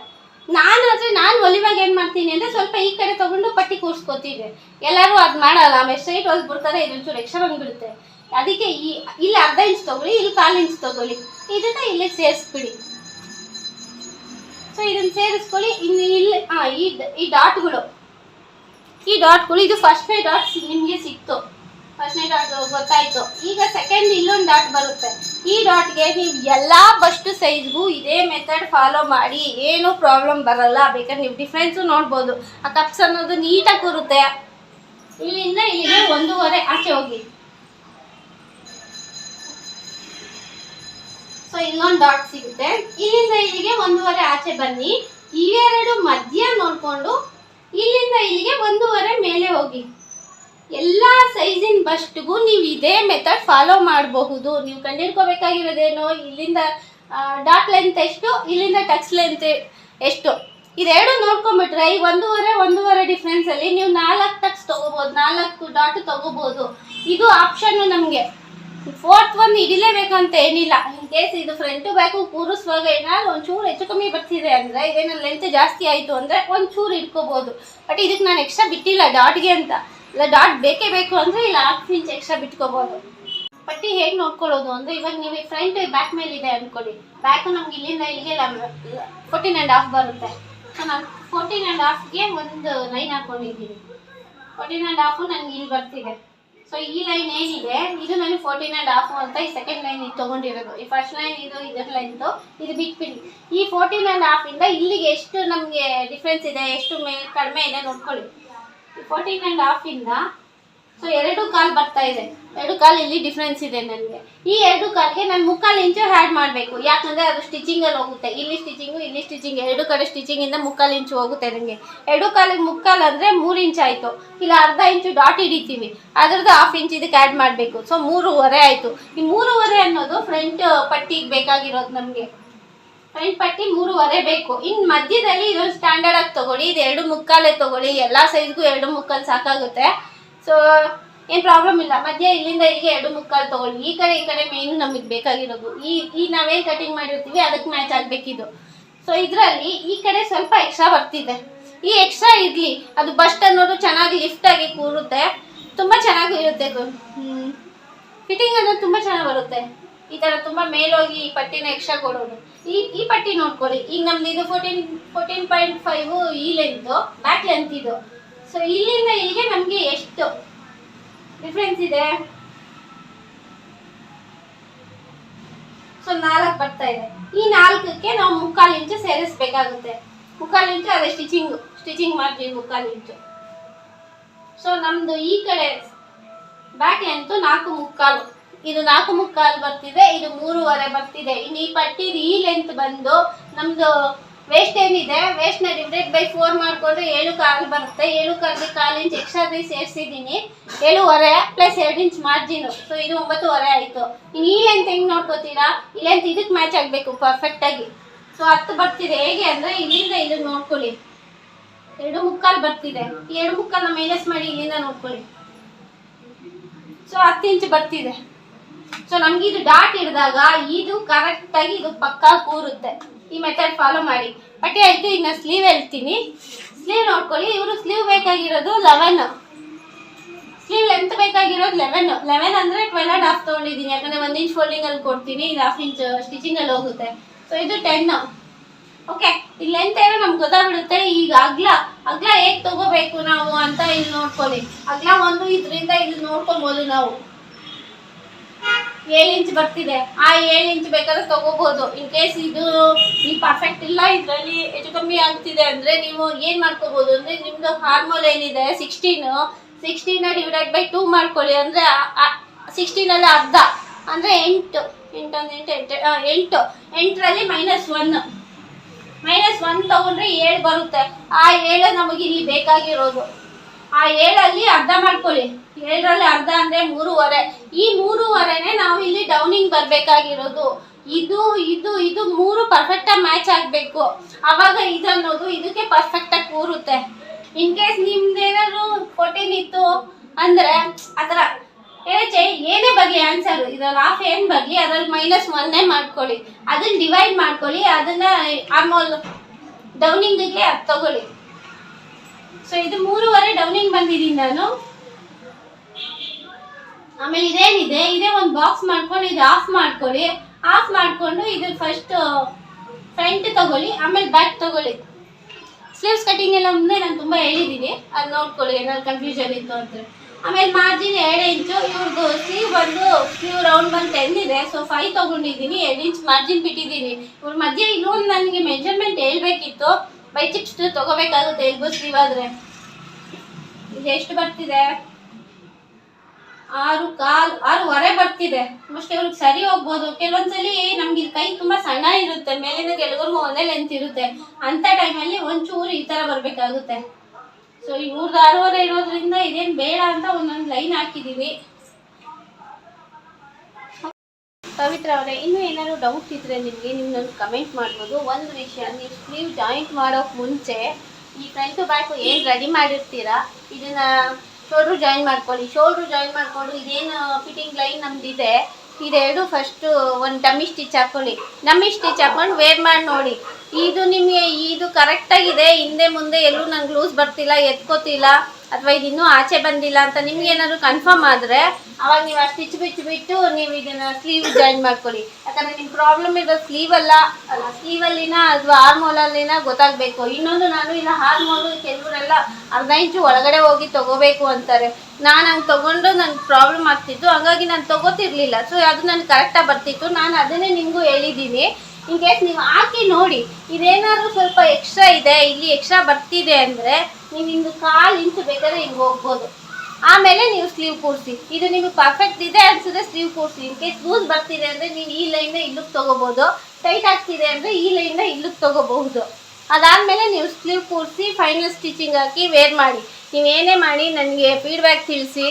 ನಾನು ಆದರೆ ನಾನು ಒಲಿವಾಗ ಏನು ಮಾಡ್ತೀನಿ ಅಂದರೆ ಸ್ವಲ್ಪ ಈ ಕಡೆ ತೊಗೊಂಡು ಪಟ್ಟಿ ಕೂರಿಸ್ಕೊತೀನಿ ಎಲ್ಲರೂ ಅದು ಮಾಡಲ್ಲ. ಆಮೇಲೆ ಸ್ಟ್ರೈಟ್ ಹೊಲ್ಬಿಡ್ತಾರೆ ಇದೊಂಚೂರು ಎಕ್ಸ್ಟ್ರಾ ಬಂದ್ಬಿಡುತ್ತೆ. ಅದಕ್ಕೆ ಈ ಇಲ್ಲಿ ಅರ್ಧ ಇಂಚ್ ತೊಗೊಳ್ಳಿ ಇಲ್ಲಿ ಕಾಲು ಇಂಚ್ ತೊಗೊಳ್ಳಿ. ಇದನ್ನು ಇಲ್ಲಿ ಸೇರಿಸ್ಬಿಡಿ. ಸೊ ಇದನ್ನ ಸೇರಿಸ್ಕೊಳ್ಳಿ. ಇನ್ನು ಇಲ್ಲಿ ಆ, ಈ ಡಾಟ್ಗಳು. ಈ ಡಾಟ್ಗಳು ಇದು ಫಸ್ಟ್ನೇ ಡಾಟ್ ನಿಮಗೆ ಸಿಕ್ತು. ಫಸ್ಟ್ನೇ ಡಾಟ್ ಗೊತ್ತಾಯ್ತು. ಈಗ ಸೆಕೆಂಡ್ ಇಲ್ಲೊಂದು ಡಾಟ್ ಬರುತ್ತೆ. ಈ ಡಾಟ್ಗೆ ನೀವು ಎಲ್ಲ ಬಸ್ಟ್ ಸೈಜ್ಗೂ ಇದೇ ಮೆಥಡ್ ಫಾಲೋ ಮಾಡಿ. ಏನೂ ಪ್ರಾಬ್ಲಮ್ ಬರಲ್ಲ. ಬೇಕಾದ್ರೆ ನೀವು ಡಿಫ್ರೆನ್ಸು ನೋಡ್ಬೋದು. ಆ ಕಪ್ಸ್ ಅನ್ನೋದು ನೀಟಾಗಿ ಕೂರುತ್ತೆ. ಇಲ್ಲಿಂದ ಇಲ್ಲಿಗೆ ಒಂದೂವರೆ ಆಚೆ ಹೋಗಿ. ಸೊ ಇನ್ನೊಂದು ಡಾಟ್ ಸಿಗುತ್ತೆ. ಇಲ್ಲಿಂದ ಇಲ್ಲಿಗೆ ಒಂದೂವರೆ ಆಚೆ ಬನ್ನಿ. ಇವೆರಡು ಮಧ್ಯ ನೋಡಿಕೊಂಡು ಇಲ್ಲಿಂದ ಇಲ್ಲಿಗೆ ಒಂದೂವರೆ ಮೇಲೆ ಹೋಗಿ. ಎಲ್ಲ ಸೈಜಿನ ಬಸ್ಟ್ಗೂ ನೀವು ಇದೇ ಮೆಥಡ್ ಫಾಲೋ ಮಾಡಬಹುದು. ನೀವು ಕಂಡಿಡ್ಕೋಬೇಕಾಗಿರೋದೇನು, ಇಲ್ಲಿಂದ ಡಾಟ್ ಲೆಂತ್ ಎಷ್ಟು, ಇಲ್ಲಿಂದ ಟಕ್ಸ್ ಲೆಂತ್ ಎಷ್ಟು. ಇದೆರಡು ನೋಡ್ಕೊಂಬಿಟ್ರೆ ಈ ಒಂದೂವರೆ ಒಂದೂವರೆ ಡಿಫ್ರೆನ್ಸಲ್ಲಿ ನೀವು ನಾಲ್ಕು ಟಕ್ಸ್ ತೊಗೋಬೋದು, ನಾಲ್ಕು ಡಾಟ್ ತೊಗೋಬೋದು. ಇದು ಆಪ್ಷನ್ನು ನಮಗೆ. ಫೋರ್ತ್ ಒಂದು ಹಿಡಿಲೇಬೇಕಂತ ಏನಿಲ್ಲ. ಇನ್ ಕೇಸ್ ಇದು ಫ್ರಂಟು ಬ್ಯಾಕು ಕೂರಿಸುವಾಗ ಏನಾದ್ರು ಒಂಚೂರು ಹೆಚ್ಚು ಕಮ್ಮಿ ಬರ್ತಿದೆ ಅಂದರೆ, ಇದೇನೋ ಲೆಂತ್ ಜಾಸ್ತಿ ಆಯಿತು ಅಂದರೆ ಒಂಚೂರು ಇಟ್ಕೋಬೋದು ಬಟ್ ಇದಕ್ಕೆ ನಾನು ಎಕ್ಸ್ಟ್ರಾ ಬಿಟ್ಟಿಲ್ಲ ಡಾಟ್ಗೆ ಅಂತ. ಇಲ್ಲ ಡಾಟ್ ಬೇಕೇ ಬೇಕು ಅಂದರೆ ಇಲ್ಲ ಹಾಫ್ ಇಂಚ್ ಎಕ್ಸ್ಟ್ರಾ ಬಿಟ್ಕೋಬೋದು. ಪಟ್ಟಿ ಹೇಗೆ ನೋಡ್ಕೊಳ್ಳೋದು ಅಂದರೆ ಇವಾಗ ನೀವು ಫ್ರಂಟ್ ಬ್ಯಾಕ್ ಮೇಲೆ ಇದೆ ಅಂದ್ಕೊಳ್ಳಿ ಬ್ಯಾಕು ನಮ್ಗೆ ಇಲ್ಲಿಂದ ಇಲ್ಲಿಗೆ ಫೋರ್ಟೀನ್ ಆ್ಯಂಡ್ ಹಾಫ್ ಬರುತ್ತೆ. ಸೊ ನಾನು ಫೋರ್ಟೀನ್ ಆ್ಯಂಡ್ ಹಾಫ್ಗೆ ಒಂದು ಲೈನ್ ಹಾಕ್ಕೊಂಡಿದ್ದೀನಿ ಫೋರ್ಟೀನ್ ಆ್ಯಂಡ್ ಹಾಫು ನನಗೆ ಇಲ್ಲಿ ಬರ್ತಿದೆ. ಸೊ ಈ ಲೈನ್ ಏನಿದೆ? ಇದು ನನಗೆ ಫೋರ್ಟೀನ್ ಆ್ಯಂಡ್ ಹಾಫ್ ಅಂತ ಈ ಸೆಕೆಂಡ್ ಲೈನ್ ಇದು ತೊಗೊಂಡಿರೋದು. ಈ ಫಸ್ಟ್ ಲೈನ್ ಇದು, ಇದರ ಲೈನ್ದು ಇದು ಬಿಟ್ಬಿಡಿ. ಈ ಫೋರ್ಟೀನ್ ಆ್ಯಂಡ್ ಹಾಫಿಂದ ಇಲ್ಲಿಗೆ ಎಷ್ಟು ನಮಗೆ ಡಿಫ್ರೆನ್ಸ್ ಇದೆ, ಎಷ್ಟು ಮೇ ಕಡಿಮೆ ಇದೆ ನೋಡ್ಕೊಳ್ಳಿ. ಫೋರ್ಟೀನ್ ಆ್ಯಂಡ್ ಹಾಫಿಂದ ಸೊ ಎರಡು ಕಾಲ್ ಬರ್ತಾ ಇದೆ. ಎರಡು ಕಾಲ್ ಇಲ್ಲಿ ಡಿಫ್ರೆನ್ಸ್ ಇದೆ ನನಗೆ. ಈ ಎರಡು ಕಾಲ್ಗೆ ನಾನು ಮುಕ್ಕಾಲು ಇಂಚು ಹ್ಯಾಡ್ ಮಾಡಬೇಕು. ಯಾಕಂದರೆ ಅದು ಸ್ಟಿಚಿಂಗಲ್ಲಿ ಹೋಗುತ್ತೆ. ಇಲ್ಲಿ ಸ್ಟಿಚಿಂಗು ಇಲ್ಲಿ ಸ್ಟಿಚಿಂಗ್ ಎರಡು ಕಡೆ ಸ್ಟಿಚಿಂಗಿಂದ ಮುಕ್ಕಾಲು ಇಂಚು ಹೋಗುತ್ತೆ ನನಗೆ ಎರಡು ಕಾಲಿಗೆ ಮುಕ್ಕಾಲು ಅಂದರೆ ಮೂರು ಇಂಚ್ ಆಯಿತು. ಇಲ್ಲ, ಅರ್ಧ ಇಂಚು ಡಾಟ್ ಹಿಡಿತೀವಿ. ಅದ್ರದ್ದು ಹಾಫ್ ಇಂಚ್ ಇದಕ್ಕೆ ಆ್ಯಡ್ ಮಾಡಬೇಕು. ಸೊ ಮೂರುವರೆ ಆಯಿತು. ಈ ಮೂರುವರೆ ಅನ್ನೋದು ಫ್ರಂಟ್ ಪಟ್ಟಿಗೆ ಬೇಕಾಗಿರೋದು ನಮಗೆ. ಫ್ರಂಟ್ ಪಟ್ಟಿ ಮೂರುವರೆ ಬೇಕು. ಇನ್ನು ಮಧ್ಯದಲ್ಲಿ ಇದೊಂದು ಸ್ಟ್ಯಾಂಡರ್ಡ್ ಆಗಿ ತಗೊಳ್ಳಿ. ಇದು ಎರಡು ಮುಕ್ಕಾಲೇ ತಗೊಳ್ಳಿ. ಎಲ್ಲ ಸೈಜ್ಗೂ ಎರಡು ಮುಕ್ಕಾಲು ಸಾಕಾಗುತ್ತೆ. ಸೊ ಏನು ಪ್ರಾಬ್ಲಮ್ ಇಲ್ಲ. ಮಧ್ಯ ಇಲ್ಲಿಂದ ಇಲ್ಲಿಗೆ ಎರಡು ಮುಕ್ಕಾಲು ತಗೊಳ್ಳಿ. ಈ ಕಡೆ ಈ ಕಡೆ ಮೇಯ್ನು ನಮಗೆ ಬೇಕಾಗಿರೋದು. ಈ ಈ ನಾವೇನು ಕಟಿಂಗ್ ಮಾಡಿರ್ತೀವಿ ಅದಕ್ಕೆ ಮ್ಯಾಚ್ ಆಗಬೇಕಿದು. ಸೊ ಇದರಲ್ಲಿ ಈ ಕಡೆ ಸ್ವಲ್ಪ ಎಕ್ಸ್ಟ್ರಾ ಬರ್ತಿದೆ. ಈ ಎಕ್ಸ್ಟ್ರಾ ಇರಲಿ. ಅದು ಬಸ್ಟ್ ಅನ್ನೋದು ಚೆನ್ನಾಗಿ ಲಿಫ್ಟ್ ಆಗಿ ಕೂರುತ್ತೆ. ತುಂಬ ಚೆನ್ನಾಗಿ ಇರುತ್ತೆ ಫಿಟ್ಟಿಂಗ್ ಅನ್ನೋದು ತುಂಬ ಚೆನ್ನಾಗಿ ಬರುತ್ತೆ. ಈ ಥರ ತುಂಬ ಮೇಲೋಗಿ ಈ ಪಟ್ಟಿನ ಎಕ್ಸ್ಟ್ರಾ ಕೊಡೋದು. ಈ ಈ ಪಟ್ಟಿ ನೋಡ್ಕೊಳ್ಳಿ. ಈಗ ನಮ್ದು ಇದು ಫೋರ್ಟೀನ್ ಫೋರ್ಟೀನ್ ಪಾಯಿಂಟ್ ಫೈವ್ ಈ ಲೆಂತ್ ಬ್ಯಾಕ್ ಲೆಂತ್ ಇದು. ಸೊ ಇಲ್ಲಿಂದ ಇಲ್ಲಿಗೆ ನಮಗೆ ಎಷ್ಟು ಡಿಫ್ರೆನ್ಸ್ ಇದೆ? ಸೊ ನಾಲ್ಕು ಬರ್ತಾ ಇದೆ. ಈ ನಾಲ್ಕಕ್ಕೆ ನಾವು ಮುಕ್ಕಾಲು ಇಂಚು ಸೇರಿಸ್ಬೇಕಾಗುತ್ತೆ. ಮುಕ್ಕಾಲು ಇಂಚು ಅದೇ ಸ್ಟಿಚಿಂಗ್ ಸ್ಟಿಚಿಂಗ್ ಮಾಡ್ತೀವಿ ಮುಕ್ಕಾಲು ಇಂಚು ಸೊ ನಮ್ದು ಈ ಕಡೆ ಬ್ಯಾಕ್ ಲೆಂತ್ ನಾಲ್ಕು ಮುಕ್ಕಾಲು. ಇದು ನಾಲ್ಕು ಮುಕ್ಕಾಲು ಬರ್ತಿದೆ, ಇದು ಮೂರುವರೆ ಬರ್ತಿದೆ. ಇನ್ನು ಈ ಪಟ್ಟಿದು ಈ ಲೆಂತ್ ಬಂದು ನಮ್ದು ವೇಸ್ಟ್ ಏನಿದೆ? ವೇಸ್ಟ್ನ ಡಿವೈಡ್ ಬೈ ಫೋರ್ ಮಾಡಿಕೊಂಡ್ರೆ ಏಳು ಕಾಲು ಬರುತ್ತೆ. ಏಳು ಕಾಲಿಗೆ ಕಾಲು ಇಂಚ್ ಎಕ್ಸ್ಟ್ರಾ ಸೇರಿಸಿದ್ದೀನಿ. ಏಳುವರೆ ಪ್ಲಸ್ ಎರಡು ಇಂಚ್ ಮಾರ್ಜಿನು ಸೊ ಇದು ಒಂಬತ್ತುವರೆ ಆಯಿತು. ಇನ್ನು ಈ ಲೆಂತ್ ಹೆಂಗೆ ನೋಡ್ಕೋತೀರಾ? ಈ ಲೆಂತ್ ಇದಕ್ಕೆ ಮ್ಯಾಚ್ ಆಗಬೇಕು ಪರ್ಫೆಕ್ಟಾಗಿ ಸೊ ಹತ್ತು ಬರ್ತಿದೆ. ಹೇಗೆ ಅಂದರೆ ಇಲ್ಲಿಂದ ಇದು ನೋಡ್ಕೊಳ್ಳಿ. ಎರಡು ಮುಕ್ಕಾಲು ಬರ್ತಿದೆ. ಎರಡು ಮುಕ್ಕಾಲನ್ನ ಮೈನಸ್ ಮಾಡಿ ಇಲ್ಲಿಂದ ನೋಡ್ಕೊಳ್ಳಿ. ಸೊ ಹತ್ತು ಇಂಚ್ ಬರ್ತಿದೆ. ಸೊ ನಮ್ಗೆ ಇದು ಡಾಟ್ ಇಡಿದಾಗ ಇದು ಕರೆಕ್ಟ್ ಆಗಿ ಇದು ಪಕ್ಕಾ ಕೂರುತ್ತೆ. ಈ ಮೆಥಡ್ ಫಾಲೋ ಮಾಡಿ. ಪಟ್ಟಿ ಆಯಿತು ನಾನು ಸ್ಲೀವ್ ಹೇಳ್ತೀನಿ. ಸ್ಲೀವ್ ನೋಡ್ಕೊಳ್ಳಿ, ಇವರು ಸ್ಲೀವ್ ಬೇಕಾಗಿರೋದು ಲೆವೆನ್ ಸ್ಲೀವ್ ಲೆಂತ್ ಬೇಕಾಗಿರೋದು ಲೆವೆನ್ ಲೆವೆನ್ ಅಂದರೆ ಟ್ವೆಲ್ ಆ್ಯಂಡ್ ಹಾಫ್ ತೊಗೊಂಡಿದ್ದೀನಿ. ಯಾಕಂದರೆ ಒಂದು ಇಂಚ್ ಫೋಲ್ಡಿಂಗಲ್ಲಿ ಕೊಡ್ತೀನಿ, ಇದು ಹಾಫ್ ಇಂಚ್ ಸ್ಟಿಚಿಂಗಲ್ಲಿ ಹೋಗುತ್ತೆ. ಸೊ ಇದು ಟೆನ್ ಓಕೆ ಈ ಲೆಂತ್ ಏನೋ ನಮ್ಗೆ ಗೊತ್ತಾಗ್ಬಿಡುತ್ತೆ. ಈಗ ಅಗ್ಲ ಅಗ್ಲ ಹೇಗೆ ತಗೋಬೇಕು ನಾವು ಅಂತ ಇಲ್ಲಿ ನೋಡ್ಕೊಳ್ಳಿ. ಅಗ್ಲ ಒಂದು ಇದರಿಂದ ಇಲ್ಲಿ ನೋಡ್ಕೊಬೋದು ನಾವು. ಏಳು ಇಂಚ್ ಬರ್ತಿದೆ. ಆ ಏಳು ಇಂಚ್ ಬೇಕಾದ್ರೆ ತಗೋಬಹುದು ಇನ್ ಕೇಸ್ ಇದು ನೀವು ಪರ್ಫೆಕ್ಟ್ ಇಲ್ಲ, ಇದರಲ್ಲಿ ಹೆಚ್ಚು ಕಮ್ಮಿ ಆಗ್ತಿದೆ ಅಂದ್ರೆ ನೀವು ಏನ್ ಮಾಡ್ಕೋಬಹುದು ಅಂದ್ರೆ ನಿಮ್ದು ಹಾರ್ಮೋಲ್ ಏನಿದೆ? Sixteen sixteen divide by two ಮಾಡ್ಕೊಳ್ಳಿ. ಅಂದ್ರೆ ಸಿಕ್ಸ್ಟೀನ್ ಅಲ್ಲಿ ಅರ್ಧ. ಅಂದ್ರೆ ಎಂಟು. ಎಂಟೊಂದು ಎಂಟು ಎಂಟು ಎಂಟು. ಎಂಟರಲ್ಲಿ ಮೈನಸ್ ಒನ್ ಮೈನಸ್ ಒನ್ ತಗೊಂಡ್ರೆ ಏಳು ಬರುತ್ತೆ. ಆ ಏಳು ನಮಗೆ ಇಲ್ಲಿ ಬೇಕಾಗಿರೋದು. ಆ ಏಳಲ್ಲಿ ಅರ್ಧ ಮಾಡ್ಕೊಳ್ಳಿ. ಏಳರಲ್ಲಿ ಅರ್ಧ ಅಂದ್ರೆ ಮೂರುವರೆ. ಈ ಮೂರುವರೆನೆ ನಾವು ಇಲ್ಲಿ ಡೌನಿಂಗ್ ಬರ್ಬೇಕಾಗಿರೋದು. ಇದು ಇದು ಇದು ಮೂರು ಪರ್ಫೆಕ್ಟಾಗಿ ಮ್ಯಾಚ್ ಆಗಬೇಕು. ಅವಾಗ ಇದನ್ನೋದು ಇದಕ್ಕೆ ಪರ್ಫೆಕ್ಟಾಗಿ ಕೂರುತ್ತೆ. ಇನ್ ಕೇಸ್ ನಿಮ್ದೇನಾದ್ರು ಫೋರ್ಟೀನ್ ಇತ್ತು ಅಂದ್ರೆ, ಆ ಥರ. ಏನೇ ಬರಲಿ ಆನ್ಸರ್ ಇದ್ರಲ್ಲಿ ಹಾಫ್ ಏನ್ ಬರಲಿ ಅದ್ರಲ್ಲಿ ಮೈನಸ್ ಒನ್ನೇ ಮಾಡ್ಕೊಳ್ಳಿ. ಅದನ್ನ ಡಿವೈಡ್ ಮಾಡ್ಕೊಳ್ಳಿ, ಅದನ್ನ ಆಮೋಲ್ ಡೌನಿಂಗಿಗೆ ಅದು ತಗೊಳ್ಳಿ. ಸೊ ಇದು ಮೂರುವರೆ ಡೌನಿಂಗ್ ಬಂದಿದ್ದೀನಿ ನಾನು. ಆಮೇಲೆ ಇದೇನಿದೆ? ಇದೇ ಒಂದು ಬಾಕ್ಸ್ ಮಾಡ್ಕೊಂಡು ಇದು ಆಫ್ ಮಾಡ್ಕೊಳ್ಳಿ. ಆಫ್ ಮಾಡಿಕೊಂಡು ಇದು ಫಸ್ಟ್ ಫ್ರಂಟ್ ತಗೊಳ್ಳಿ, ಆಮೇಲೆ ಬ್ಯಾಕ್ ತಗೊಳ್ಳಿ. ಸ್ಲೀವ್ಸ್ ಕಟಿಂಗ್ ಎಲ್ಲ ಮುಂದೆ ನಾನು ತುಂಬ ಹೇಳಿದ್ದೀನಿ ಅದು ನೋಡ್ಕೊಳ್ಳಿ, ಏನಾದ್ರು ಕನ್ಫ್ಯೂಷನ್ ಇತ್ತು ಅಂತ ಆಮೇಲೆ ಮಾರ್ಜಿನ್ ಎರಡು ಇಂಚು ಇವ್ರದ್ದು ಸ್ಲೀವ್ ಬಂದು ಸ್ಲೀವ್ ರೌಂಡ್ ಬಂದು ಇದೆ ಸೊ ಫೈವ್ ತೊಗೊಂಡಿದ್ದೀನಿ, ಎರಡು ಇಂಚ್ ಮಾರ್ಜಿನ್ ಬಿಟ್ಟಿದ್ದೀನಿ. ಇವ್ರ ಮಧ್ಯೆ ಇನ್ನೊಂದು ನನಗೆ ಮೆಜರ್ಮೆಂಟ್ ಹೇಳ್ಬೇಕಿತ್ತು. ಬೈ ಚಿಪ್ಸ್ ತೊಗೋಬೇಕಾಗುತ್ತೆ ಎಲ್ಬೋ ಸ್ಲೀವ್ ಆದರೆ. ಇದು ಎಷ್ಟು ಬರ್ತಿದೆ? ಆರು ಕಾಲ್, ಆರೂವರೆ ಬರ್ತಿದೆ. ಮೋಸ್ಟ್ ಇವ್ರಿಗೆ ಸರಿ ಹೋಗ್ಬೋದು. ಕೆಲವೊಂದ್ಸಲಿ ನಮ್ಗೆ ಇಲ್ಲಿ ಕೈ ತುಂಬಾ ಸಣ್ಣ ಇರುತ್ತೆ. ಮೇಲಿಂದ ಕೆಳಗರ್ಗೂ ಒಂದೇ ಲೆಂತ್ ಇರುತ್ತೆ. ಅಂತ ಟೈಮಲ್ಲಿ ಒಂಚೂರು ಈ ತರ ಬರ್ಬೇಕಾಗುತ್ತೆ. ಸೊ ಇವ್ರದ್ದು ಆರೂವರೆ ಇರೋದ್ರಿಂದ ಇದೇನು ಬೇಡ ಅಂತ ಒಂದೊಂದು ಲೈನ್ ಹಾಕಿದೀವಿ. ಪವಿತ್ರ ಅವರೇ, ಇನ್ನೂ ಏನಾದ್ರು ಡೌಟ್ ಇದ್ರೆ ನಿಮಗೆ ನನಗೆ ಕಮೆಂಟ್ ಮಾಡ್ಬೋದು. ಒಂದು ವಿಷಯ, ನೀವು ಸ್ಲೀವ್ ಜಾಯಿಂಟ್ ಮಾಡೋಕೆ ಮುಂಚೆ ಈ ಫ್ರಂಟ್ ಬ್ಯಾಕ್ ಏನು ರೆಡಿ ಮಾಡಿರ್ತೀರಾ? ಇದನ್ನ ಶೋಲ್ಡ್ರು ಜಾಯಿನ್ ಮಾಡ್ಕೊಳ್ಳಿ. ಶೋಲ್ಡ್ರು ಜಾಯಿನ್ ಮಾಡ್ಕೊಂಡು ಇದೇನು ಫಿಟ್ಟಿಂಗ್ ಲೈನ್ ನಮ್ದಿದೆ. ಇದೆರಡು ಫಸ್ಟು ಒಂದು ಡಮ್ಮಿ ಸ್ಟಿಚ್ ಹಾಕ್ಕೊಳ್ಳಿ ಡಮ್ಮಿ ಸ್ಟಿಚ್ ಹಾಕೊಂಡು ವೇರ್ ಮಾಡಿ ನೋಡಿ. ಇದು ನಿಮಗೆ, ಇದು ಕರೆಕ್ಟ್ ಆಗಿದೆ. ಹಿಂದೆ ಮುಂದೆ ಎಲ್ಲೂ ನಂಗೆ ಲೂಸ್ ಬರ್ತಿಲ್ಲ, ಎತ್ಕೋತಿಲ್ಲ, ಅಥವಾ ಇದು ಇನ್ನೂ ಆಚೆ ಬಂದಿಲ್ಲ ಅಂತ ನಿಮ್ಗೆ ಏನಾದ್ರು ಕನ್ಫರ್ಮ್ ಆದರೆ, ಅವಾಗ ನೀವು ಆ ಸ್ಟಿಚ್ ಬಿಚ್ಚು ಬಿಟ್ಟು ನೀವು ಇದನ್ನ ಸ್ಲೀವ್ ಜಾಯಿನ್ ಮಾಡ್ಕೊಳ್ಳಿ. ಯಾಕಂದ್ರೆ ನಿಮ್ಮ ಪ್ರಾಬ್ಲಮ್ ಇರೋ ಸ್ಲೀವ್ ಅಲ್ಲ. ಅಲ್ಲ ಸ್ಲೀವಲ್ಲಿನ ಅಥವಾ ಹಾರ್ಮೋಲಲ್ಲಿನ ಗೊತ್ತಾಗಬೇಕು. ಇನ್ನೊಂದು ನಾನು ಇಲ್ಲ ಹಾರ್ಮೋಲು ಕೆಲವರೆಲ್ಲ ಅರ್ಧ ಇಂಚು ಒಳಗಡೆ ಹೋಗಿ ತಗೋಬೇಕು ಅಂತಾರೆ. ನಾನು ಹಂಗೆ ತಗೊಂಡು ನನಗೆ ಪ್ರಾಬ್ಲಮ್ ಆಗ್ತಿತ್ತು. ಹಂಗಾಗಿ ನಾನು ತಗೋತಿರ್ಲಿಲ್ಲ. ಸೊ ಅದು ನನಗೆ ಕರೆಕ್ಟಾಗಿ ಬರ್ತಿತ್ತು. ನಾನು ಅದನ್ನೇ ನಿಮಗೂ ಹೇಳಿದ್ದೀನಿ. ಇನ್ ಕೇಸ್ ನೀವು ಹಾಕಿ ನೋಡಿ, ಇದೇನಾದ್ರು ಸ್ವಲ್ಪ ಎಕ್ಸ್ಟ್ರಾ ಇದೆ, ಇಲ್ಲಿ ಎಕ್ಸ್ಟ್ರಾ ಬರ್ತಿದೆ ಅಂದರೆ ನೀವು ಹಿಂಗೆ ಕಾಲು ಇಂಚು ಬೇಕಾದ್ರೆ ಹಿಂಗೆ ಹೋಗ್ಬೋದು. ಆಮೇಲೆ ನೀವು ಸ್ಲೀವ್ ಕೂರಿಸಿ. ಇದು ನಿಮಗೆ ಪರ್ಫೆಕ್ಟ್ ಇದೆ ಅನ್ಸಿದ್ರೆ ಸ್ಲೀವ್ ಕೂರಿಸಿ. ಇನ್ ಕೇಸ್ ಲೂಸ್ ಬರ್ತಿದೆ ಅಂದರೆ ನೀವು ಈ ಲೈನ್ನ ಇಲ್ಲಿಗೆ ತೊಗೋಬೋದು. ಟೈಟ್ ಆಗ್ತಿದೆ ಅಂದರೆ ಈ ಲೈನ್ನ ಇಲ್ಲಿಗೆ ತೊಗೋಬಹುದು. ಅದಾದಮೇಲೆ ನೀವು ಸ್ಲೀವ್ ಕೂರಿಸಿ ಫೈನಲ್ ಸ್ಟಿಚಿಂಗ್ ಹಾಕಿ ವೇರ್ ಮಾಡಿ. ನೀವು ಏನೇ ಮಾಡಿ, ನನಗೆ ಫೀಡ್ಬ್ಯಾಕ್ ತಿಳಿಸಿ.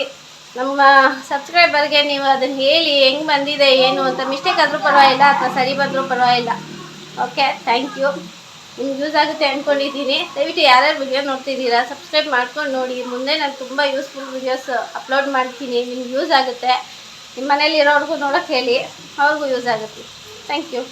ನಮ್ಮ ಸಬ್ಸ್ಕ್ರೈಬರ್ಗೆ ನೀವು ಅದನ್ನು ಹೇಳಿ ಹೆಂಗೆ ಬಂದಿದೆ, ಏನು ಅಂತ ಮಿಸ್ಟೇಕ್ ಆದರೂ ಪರವಾಗಿಲ್ಲ ಅಥವಾ ಸರಿ ಬಂದರೂ ಪರವಾಗಿಲ್ಲ. ಓಕೆ ಥ್ಯಾಂಕ್ ಯು ನಿಮ್ಗೆ ಯೂಸ್ ಆಗುತ್ತೆ ಅಂದ್ಕೊಂಡಿದ್ದೀನಿ ದಯವಿಟ್ಟು ಯಾರ್ಯಾರು ವಿಡಿಯೋ ನೋಡ್ತಿದ್ದೀರಾ ಸಬ್ಸ್ಕ್ರೈಬ್ ಮಾಡ್ಕೊಂಡು ನೋಡಿ. ಮುಂದೆ ನಾನು ತುಂಬ ಯೂಸ್ಫುಲ್ ವಿಡಿಯೋಸ್ ಅಪ್ಲೋಡ್ ಮಾಡ್ತೀನಿ. ನಿಮ್ಗೆ ಯೂಸ್ ಆಗುತ್ತೆ. ನಿಮ್ಮ ಮನೇಲಿ ಇರೋರಿಗೂ ನೋಡೋಕ್ಕೆ ಹೇಳಿ, ಅವ್ರಿಗೂ ಯೂಸ್ ಆಗುತ್ತೆ. Thank you